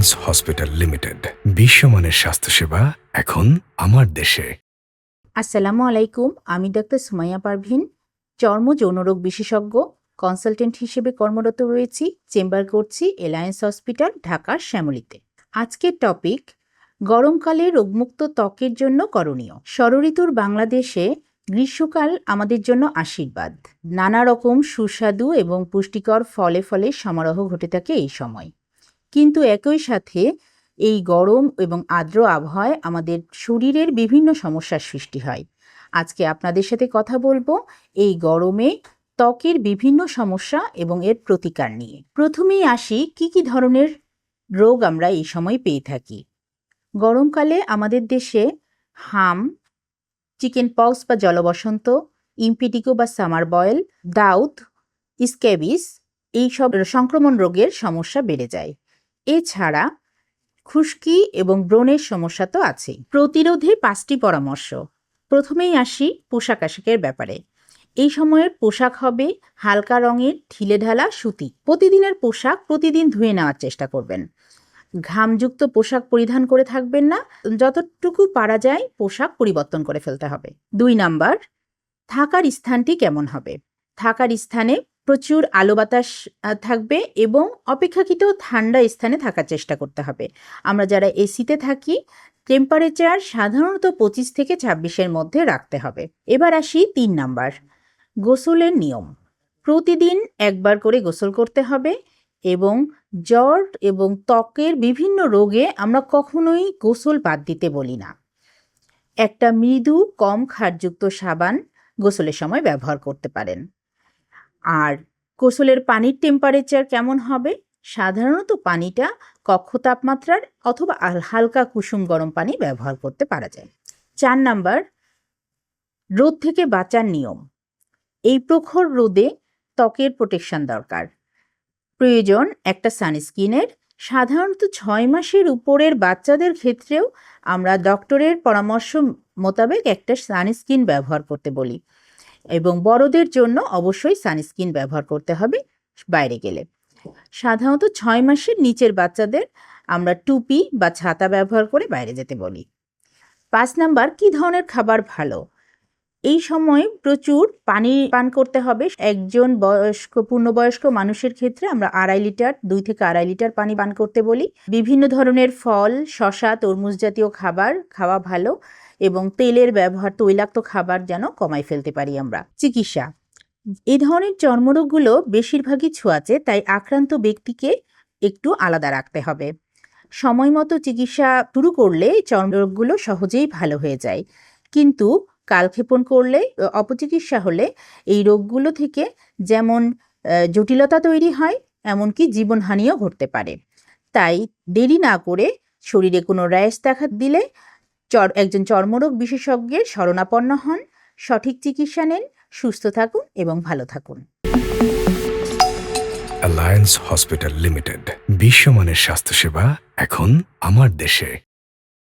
Alliance hospital limited বিশ্বমানের স্বাস্থ্যসেবা এখন আমার দেশে। আসসালামু আলাইকুম, আমি ডাক্তার সুমাইয়া পারভিন, চর্ম যৌনরোগ বিশেষজ্ঞ কনসালটেন্ট হিসেবে কর্মরত রয়েছি, চেম্বার করছি এলায়েন্স হসপিটাল ঢাকার শ্যামলীতে। আজকের টপিক গরমকালে রোগমুক্ত ত্বকের জন্য করণীয়। ষড়ঋতুর বাংলাদেশে গ্রীষ্মকাল আমাদের জন্য আশীর্বাদ। নানা রকম সুস্বাদু এবং পুষ্টিকর ফলে ফলে সমারোহ ঘটে থাকে এই সময়। কিন্তু একই সাথে এই গরম এবং আর্দ্র আবহাওয়ায় আমাদের শরীরের বিভিন্ন সমস্যার সৃষ্টি হয়। আজকে আপনাদের সাথে কথা বলব এই গরমে ত্বকের বিভিন্ন সমস্যা এবং এর প্রতিকার নিয়ে। প্রথমেই আসি, কি কি ধরনের রোগ আমরা এই সময় পেয়ে থাকি? গরমকালে আমাদের দেশে হাম, চিকেন পক্স বা জলবসন্ত ইম্পিটিকো বা সামার বয়েল, দাউদ স্ক্যাবিস এই সব সংক্রমণ রোগের সমস্যা বেড়ে যায়। এছাড়া খুশকি এবং ব্রণের সমস্যা তো আছেই। প্রতিরোধে পাঁচটি পরামর্শ। প্রথমেই আসি পোশাক আশাকের ব্যাপারে। এই সময়ের পোশাক হবে হালকা রঙের ঢিলেঢালা সুতি। প্রতিদিনের পোশাক প্রতিদিন ধুয়ে নেওয়ার চেষ্টা করবেন। ঘামযুক্ত পোশাক পরিধান করে থাকবেন না। যতটুকু পারা যায় পোশাক পরিবর্তন করে ফেলতে হবে। দুই নাম্বার, থাকার স্থানটি কেমন হবে? থাকার স্থানে প্রচুর আলো বাতাস থাকবে এবং অপেক্ষাকৃত ঠান্ডা স্থানে থাকার চেষ্টা করতে হবে। আমরা যারা এসিতে থাকি টেম্পারেচার সাধারণত পঁচিশ থেকে ছাব্বিশের মধ্যে রাখতে হবে। এবার আসি তিন নাম্বার, গোসলের নিয়ম। প্রতিদিন একবার করে গোসল করতে হবে এবং জ্বর এবং ত্বকের বিভিন্ন রোগে আমরা কখনোই গোসল বাদ দিতে বলি না। একটা মৃদু, কম ক্ষারযুক্ত সাবান গোসলের সময় ব্যবহার করতে পারেন। আর গোসলের পানির টেম্পারেচার কেমন হবে? সাধারণত পানিটা কক্ষ তাপমাত্রার অথবা হালকা কুসুম গরম পানি ব্যবহার করতে পারা যায়। চার নাম্বার, রোদ থেকে বাঁচার নিয়ম। এই প্রখর রোদে ত্বকের প্রোটেকশন দরকার। প্রয়োজন একটা সানস্ক্রিনের সাধারণত ছয় মাসের উপরের বাচ্চাদের ক্ষেত্রেও আমরা ডক্টরের পরামর্শ মোতাবেক একটা সানস্ক্রিন ব্যবহার করতে বলি। এবং বড়দের জন্য অবশ্যই সানস্ক্রিন ব্যবহার করতে হবে বাইরে গেলে। সাধারণত ছয় মাসের নিচের বাচ্চাদের আমরা টুপি বা ছাতা ব্যবহার করে বাইরে যেতে বলি। পাঁচ নাম্বার, কি ধরনের খাবার ভালো? এই সময় প্রচুর পানি পান করতে হবে। একজন বয়স্ক, পূর্ণবয়স্ক মানুষের ক্ষেত্রে আমরা আড়াই লিটার, দুই থেকে আড়াই লিটার পানি পান করতে বলি। বিভিন্ন ধরনের ফল শশা তরমুজ জাতীয় খাবার খাওয়া ভালো। এবং তেলের ব্যবহার, তৈলাক্ত খাবার যেন কমাই ফেলতে পারি আমরা। চিকিৎসা। এই ধরনের চর্মরোগগুলো বেশিরভাগই ছোঁয়াচে, তাই আক্রান্ত ব্যক্তিকে একটু আলাদা রাখতে হবে। সময় মতো চিকিৎসা শুরু করলে চর্মরোগগুলো সহজেই ভালো হয়ে যায়। কিন্তু কালক্ষেপণ করলে অপচিকিৎসা হলে এই রোগগুলো থেকে যেমন জটিলতা তৈরি হয়, এমনকি জীবনহানিও ঘটতে পারে। তাই দেরি না করে শরীরে কোনো র্যাশ দেখা দিলে চর, একজন চর্মরোগ বিশেষজ্ঞের শরণাপন্ন হন। সঠিক চিকিৎসা নেন, সুস্থ থাকুন এবং ভালো থাকুন। অ্যালায়েন্স হসপিটাল লিমিটেড বিশ্বমানের স্বাস্থ্যসেবা এখন আমার দেশে।